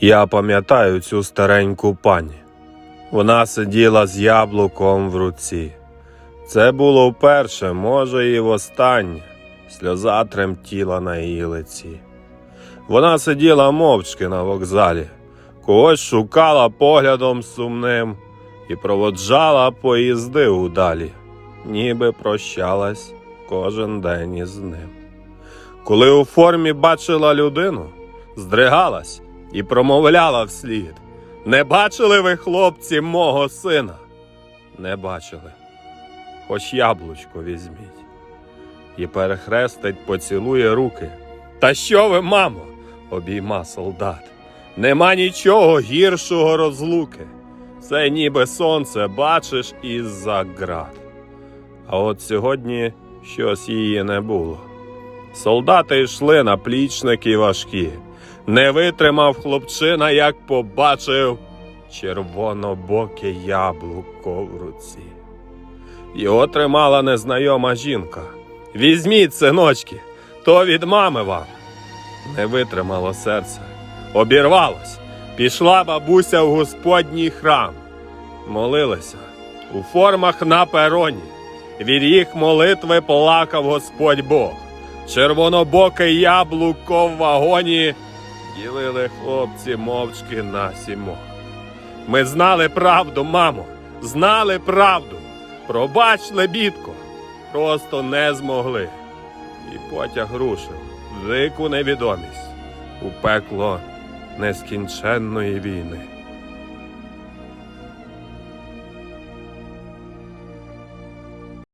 Я пам'ятаю цю стареньку пані. Вона сиділа з яблуком в руці. Це було вперше, може, і востаннє. Сльоза тремтіла на її лиці. Вона сиділа мовчки на вокзалі, когось шукала поглядом сумним і проводжала поїзди удалі, ніби прощалась кожен день із ним. Коли у формі бачила людину, здригалась і промовляла вслід. Не бачили ви, хлопці, мого сина? Не бачили. Хоч яблучко візьміть. І перехрестить, поцілує руки. Та що ви, мамо? обійма солдат. Нема нічого гіршого розлуки. Це ніби сонце бачиш із-за град. А от сьогодні щось її не було. Солдати йшли на плічники важкі. Не витримав хлопчина, як побачив червонобоке яблуко в руці. Його тримала незнайома жінка. Візьміть, синочки, то від мами вам. Не витримало серце, обірвалось. Пішла бабуся в господній храм. Молилися у формах на пероні. Від їх молитви плакав Господь Бог. Червонобоке яблуко в вагоні ділили хлопці мовчки на сімох. Ми знали правду, мамо, знали правду. Пробач, лебідко, просто не змогли. І потяг рушив дику невідомість у пекло нескінченної війни.